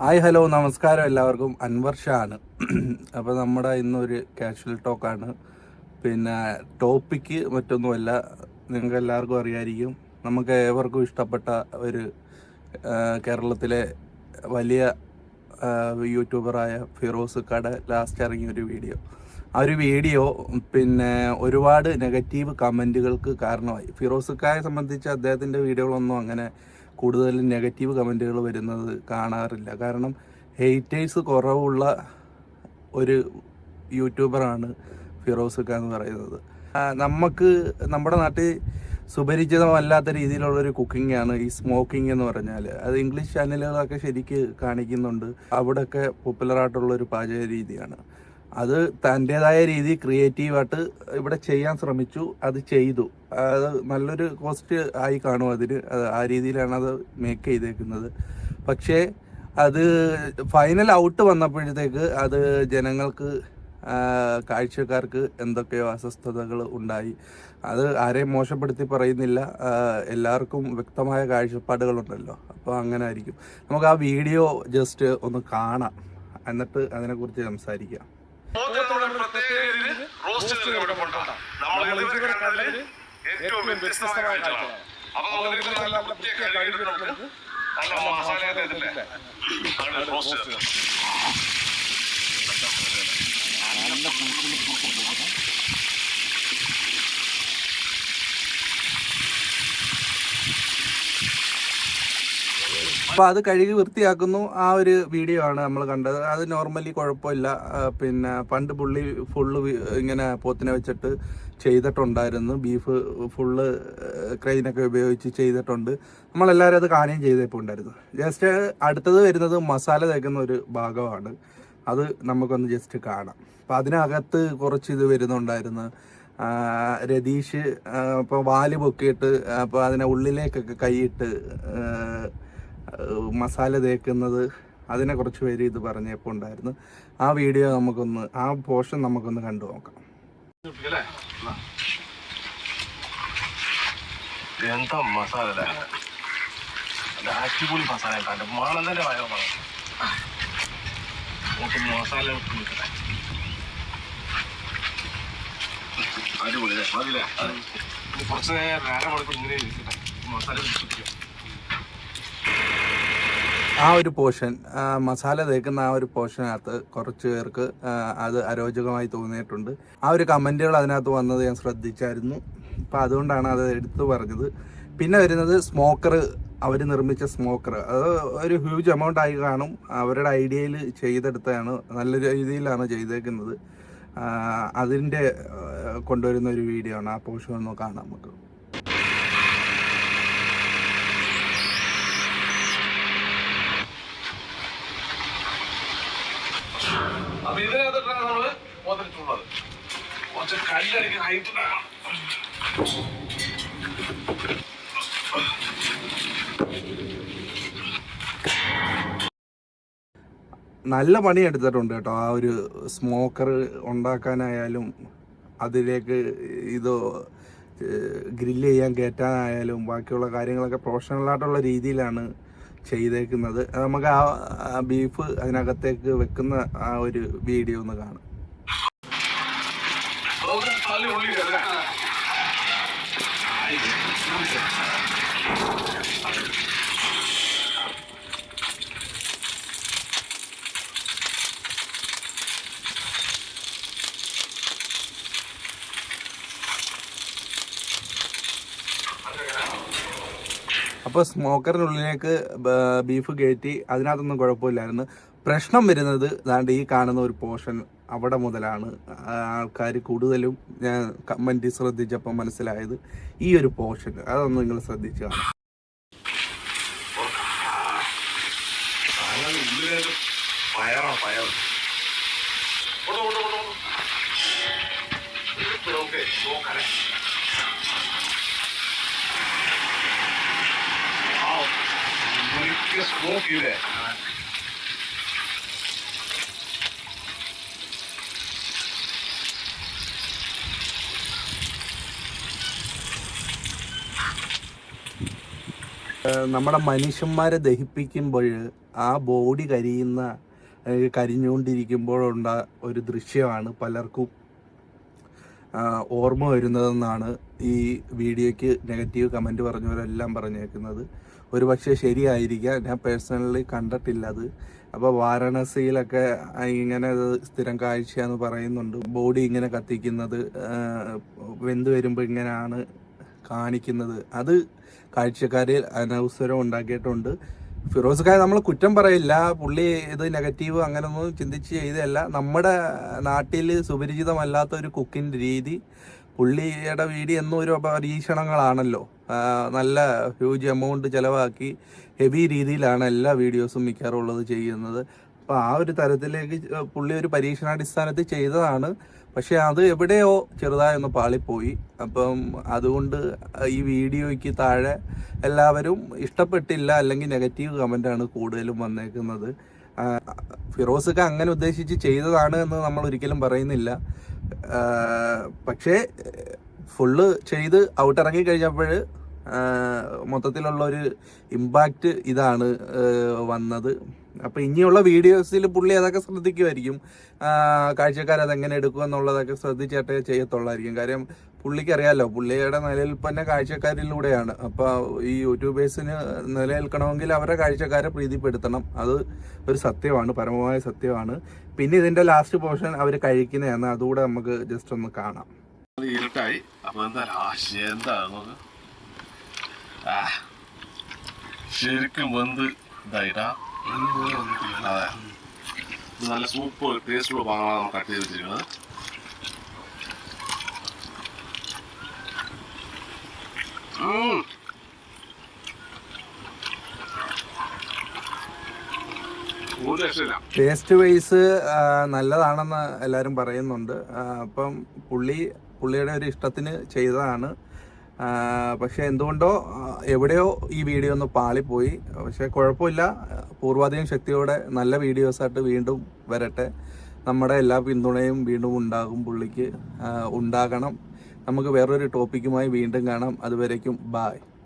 Hi hello നമസ്കാരം എല്ലാവർക്കും. അൻവർ ഷാ ആണ്. അപ്പോൾ നമ്മുടെ ഇന്നൊരു കാഷ്വൽ ടോക്കാണ് പിന്നെ ടോപ്പിക്ക് മറ്റൊന്നുമല്ല. നിങ്ങൾക്ക് എല്ലാവർക്കും അറിയായിരിക്കും. നമുക്ക് ഏവർക്കും ഇഷ്ടപ്പെട്ട ഒരു കേരളത്തിലെ വലിയ യൂട്യൂബറായ ഫിറോസ് കട ലാസ്റ്റ് ഇറങ്ങിയ ഒരു വീഡിയോ ആ ഒരു വീഡിയോ പിന്നെ ഒരുപാട് നെഗറ്റീവ് കമന്റുകൾക്ക് കാരണമായി. ഫിറോസ് കായെ സംബന്ധിച്ച് അദ്ദേഹത്തിന്റെ വീഡിയോകളൊന്നും അങ്ങനെ കൂടുതൽ നെഗറ്റീവ് കമന്റുകൾ വരുന്നത് കാണാറില്ല. കാരണം ഹെയ്റ്റേഴ്സ് കുറവുള്ള ഒരു യൂട്യൂബറാണ് ഫിറോസ് ഖാൻ എന്ന് പറയുന്നത്. നമുക്ക് നമ്മുടെ നാട്ടിൽ സുപരിചിതമല്ലാത്ത രീതിയിലുള്ളൊരു കുക്കിംഗ് ആണ് ഈ സ്മോക്കിംഗ് എന്ന് പറഞ്ഞാൽ അത് ഇംഗ്ലീഷ് ചാനലുകളൊക്കെ ശരിക്ക് കാണിക്കുന്നുണ്ട്. അവിടെയൊക്കെ പോപ്പുലറായിട്ടുള്ളൊരു പാചക രീതിയാണ്. അത് തന്റെതായ രീതി ക്രിയേറ്റീവായിട്ട് ഇവിടെ ചെയ്യാൻ ശ്രമിച്ചു അത് ചെയ്തു. അത് നല്ലൊരു കോസ്റ്റ് ആയി കാണും അതിന്. ആ രീതിയിലാണ് അത് മേക്ക് ചെയ്തേക്കുന്നത്. പക്ഷേ അത് ഫൈനൽ ഔട്ട് വന്നപ്പോഴത്തേക്ക് അത് ജനങ്ങൾക്ക് കാഴ്ചക്കാർക്ക് എന്തൊക്കെയോ അസ്വസ്ഥതകൾ ഉണ്ടായി. അത് ആരെയും മോശപ്പെടുത്തി പറയുന്നില്ല. എല്ലാവർക്കും വ്യക്തമായ കാഴ്ചപ്പാടുകളുണ്ടല്ലോ. അപ്പോൾ അങ്ങനെ ആയിരിക്കും. നമുക്ക് ആ വീഡിയോ ജസ്റ്റ് ഒന്ന് കാണാം. എന്നിട്ട് അതിനെക്കുറിച്ച് സംസാരിക്കാം. ഏറ്റവും വ്യത്യസ്തമായ കാഴ്ചകളാണ് അപ്പൊ നമുക്ക് നല്ല വൃത്തിയൊക്കെ കഴുകിയിട്ട് നമുക്ക് നല്ല മസാലയൊക്കെ ഇതില്ലേ? അങ്ങനെ റോസ്റ്റ് ചെയ്തെടുക്കാം. അപ്പോൾ അത് കഴുകി വൃത്തിയാക്കുന്നു ആ ഒരു വീഡിയോ ആണ് നമ്മൾ കണ്ടത്. അത് നോർമലി കുഴപ്പമില്ല. പിന്നെ പണ്ട് പുള്ളി ഫുള്ള് ഇങ്ങനെ പോത്തിനെ വെച്ചിട്ട് ചെയ്തിട്ടുണ്ടായിരുന്നു. ബീഫ് ഫുള്ള് ക്രെയിനൊക്കെ ഉപയോഗിച്ച് ചെയ്തിട്ടുണ്ട്. നമ്മളെല്ലാവരും അത് കാണുകയും ചെയ്തപ്പോൾ ഉണ്ടായിരുന്നു. ജസ്റ്റ് അടുത്തത് വരുന്നത് മസാല തേക്കുന്ന ഒരു ഭാഗമാണ്. അത് നമുക്കൊന്ന് ജസ്റ്റ് കാണാം. അപ്പം അതിനകത്ത് കുറച്ച് ഇത് വരുന്നുണ്ടായിരുന്നു. രതീഷ് ഇപ്പോൾ വാൽ പൊക്കിയിട്ട് അപ്പോൾ അതിനെ ഉള്ളിലേക്കൊക്കെ കൈയിട്ട് മസാല തേക്കുന്നത് അതിനെ കുറച്ച് പേര് ഇത് പറഞ്ഞപ്പോൾ ഉണ്ടായിരുന്നു. ആ വീഡിയോ നമുക്കൊന്ന് ആ പോർഷൻ നമുക്കൊന്ന് കണ്ടു നോക്കാം? എന്താ മസാല അടിപൊളി മസാല കണ്ട്. മണം തന്നെ ഭയങ്കര മണം മസാല. അടിപൊളി? ഇനി കുറച്ച് നേരം അരമണിക്കൂർ ഇങ്ങനെ മസാല ആ ഒരു പോർഷൻ മസാല തേക്കുന്ന ആ ഒരു പോർഷനകത്ത് കുറച്ച് പേർക്ക് അത് അരോചകമായി തോന്നിയിട്ടുണ്ട്. ആ ഒരു കമന്റുകൾ അതിനകത്ത് വന്നത് ഞാൻ ശ്രദ്ധിച്ചായിരുന്നു. അപ്പോൾ അതുകൊണ്ടാണ് അത് എടുത്തു പറഞ്ഞത്. പിന്നെ വരുന്നത് സ്മോക്കർ അവർ നിർമ്മിച്ച സ്മോക്കർ. അത് ഒരു ഹ്യൂജ് എമൗണ്ട് ആയി കാണും. അവരുടെ ഐഡിയയിൽ ചെയ്തെടുത്തതാണ് നല്ല രീതിയിലാണ് ചെയ്തേക്കുന്നത്. അതിന്റെ കൊണ്ടുവരുന്ന ഒരു വീഡിയോ ആണ്. ആ പോർഷൻ ഒന്ന് കാണാം നമുക്ക്. അപ്പൊ ഇതിനകത്തിട്ടാണ് നമ്മൾ മോതിരിച്ചുള്ളത് കുറച്ച് കല്ലടിക്കുന്ന നല്ല പണി എടുത്തിട്ടുണ്ട് കേട്ടോ. ആ ഒരു സ്മോക്കർ ഉണ്ടാക്കാനായാലും അതിലേക്ക് ഇത് ഗ്രില്ല് ചെയ്യാൻ കയറ്റാനായാലും ബാക്കിയുള്ള കാര്യങ്ങളൊക്കെ പ്രൊഫഷണലായിട്ടുള്ള രീതിയിലാണ് ചെയ്തേക്കുന്നത്. നമുക്ക് ആ ബീഫ് അതിനകത്തേക്ക് വെക്കുന്ന ആ ഒരു വീഡിയോ ഒന്ന് കാണാം. അപ്പോൾ സ്മോക്കറിനുള്ളിലേക്ക് ബീഫ് കയറ്റി അതിനകത്തൊന്നും കുഴപ്പമില്ലായിരുന്നു. പ്രശ്നം വരുന്നത് ദാണ്ട് ഈ കാണുന്ന ഒരു പോർഷൻ അവിടെ മുതലാണ്. ആൾക്കാർ കൂടുതലും ഞാൻ കമന്റ് ശ്രദ്ധിച്ചപ്പോൾ മനസ്സിലായത് ഈ ഒരു പോർഷൻ. അതൊന്നും നിങ്ങൾ ശ്രദ്ധിച്ചു കാണാം പയർ won't do ഏഹ് നമ്മുടെ മനുഷ്യന്മാരെ ദഹിപ്പിക്കുമ്പോൾ ആ ബോഡി കരിയുന്ന കരിഞ്ഞുകൊണ്ടിരിക്കുമ്പോഴുണ്ട ഒരു ദൃശ്യമാണ് പലർക്കും ഓർമ്മ വരുന്നതെന്നാണ് ഈ വീഡിയോയ്ക്ക് നെഗറ്റീവ് കമന്റ് പറഞ്ഞവരെല്ലാം പറഞ്ഞേക്കുന്നത്. ഒരു പക്ഷേ ശരിയായിരിക്കാം. ഞാൻ പേഴ്സണലി കണ്ടിട്ടില്ല അത്. അപ്പോൾ വാരണസിയിലൊക്കെ ഇങ്ങനെ സ്ഥിരം കാഴ്ചയെന്ന് പറയുന്നുണ്ട്. ബോഡി ഇങ്ങനെ കത്തിക്കുന്നത് വെന്ത് വരുമ്പോൾ ഇങ്ങനെയാണ് കാണിക്കുന്നത്. അത് കാഴ്ചക്കാരിൽ അനവസരം ഉണ്ടാക്കിയിട്ടുണ്ട്. ഫിറോസ് ഖാൻ നമ്മൾ കുറ്റം പറയില്ല. പുള്ളി ഇത് നെഗറ്റീവ് അങ്ങനൊന്നും ചിന്തിച്ച് ചെയ്തതല്ല. നമ്മുടെ നാട്ടിൽ സുപരിചിതമല്ലാത്ത ഒരു കുക്കിംഗ് രീതി പുള്ളിയുടെ വീഡിയോ എന്നും ഒരു പരീക്ഷണങ്ങളാണല്ലോ നല്ല ഹ്യൂജ് എമൗണ്ട് ചിലവാക്കി ഹെവി രീതിയിലാണ് എല്ലാ വീഡിയോസും മിക്കവാറുള്ളത് ചെയ്യുന്നത്. അപ്പോൾ ആ ഒരു തരത്തിലേക്ക് പുള്ളി ഒരു പരീക്ഷണാടിസ്ഥാനത്തിൽ ചെയ്തതാണ്. പക്ഷേ അത് എവിടെയോ ചെറുതായൊന്ന് പാളിപ്പോയി. അപ്പം അതുകൊണ്ട് ഈ വീഡിയോയ്ക്ക് താഴെ എല്ലാവരും ഇഷ്ടപ്പെട്ടില്ല അല്ലെങ്കിൽ നെഗറ്റീവ് കമന്റാണ് കൂടുതലും വന്നേക്കുന്നത്. ഫിറോസൊക്കെ അങ്ങനെ ഉദ്ദേശിച്ച് ചെയ്തതാണ് എന്ന് നമ്മൾ ഒരിക്കലും പറയുന്നില്ല. പക്ഷേ ഫുള്ള് ചെയ്ത് ഔട്ട് ഇറങ്ങി കഴിഞ്ഞപ്പോൾ മൊത്തത്തിലുള്ള ഒരു ഇമ്പാക്റ്റ് ഇതാണ് വന്നത്. അപ്പോൾ ഇനിയുള്ള വീഡിയോസിൽ പുള്ളി അതൊക്കെ ശ്രദ്ധിക്കുമായിരിക്കും. കാഴ്ചക്കാർ അതെങ്ങനെ എടുക്കുക എന്നുള്ളതൊക്കെ ശ്രദ്ധിച്ചിട്ടേ ചെയ്യത്തുള്ളായിരിക്കും. കാര്യം പുള്ളിക്ക് അറിയാമല്ലോ പുള്ളിയുടെ നിലനിൽപ്പന്നെ കാഴ്ചക്കാരിലൂടെയാണ്. അപ്പോൾ ഈ യൂട്യൂബേഴ്സിന് നിലനിൽക്കണമെങ്കിൽ അവരുടെ കാഴ്ചക്കാരെ പ്രീതിപ്പെടുത്തണം. അത് ഒരു സത്യമാണ് പരമമായ സത്യമാണ്. പിന്നെ ഇതിന്റെ ലാസ്റ്റ് പോർഷൻ അവർ കഴിക്കുന്നതാണ്. അതുകൂടെ നമുക്ക് ജസ്റ്റ് ഒന്ന് കാണാം. ഇരുട്ടായി അപ്പൊ എന്താ ആശയ എന്താ നമുക്ക് ആ ശരിക്കും വെന്ത് നല്ല സൂപ്പർ ടേസ്റ്റുള്ള നമ്മൾ കട്ട് ചെയ്ത് വെച്ചിരിക്കുന്നത് ടേസ്റ്റ് വൈസ് നല്ലതാണെന്ന് എല്ലാവരും പറയുന്നുണ്ട്. അപ്പം പുള്ളി പുള്ളിയുടെ ഒരു ഇഷ്ടത്തിന് ചെയ്തതാണ്. പക്ഷെ എന്തുകൊണ്ടോ എവിടെയോ ഈ വീഡിയോ ഒന്ന് പാളിപ്പോയി. പക്ഷെ കുഴപ്പമില്ല. പൂർവാധികം ശക്തിയോടെ നല്ല വീഡിയോസായിട്ട് വീണ്ടും വരട്ടെ. നമ്മുടെ എല്ലാ പിന്തുണയും വീണ്ടും ഉണ്ടാകും പുള്ളിക്ക്. ഉണ്ടാകണം. നമുക്ക് വേറൊരു ടോപ്പിക്കുമായി വീണ്ടും കാണാം. അതുവരേക്കും ബായ്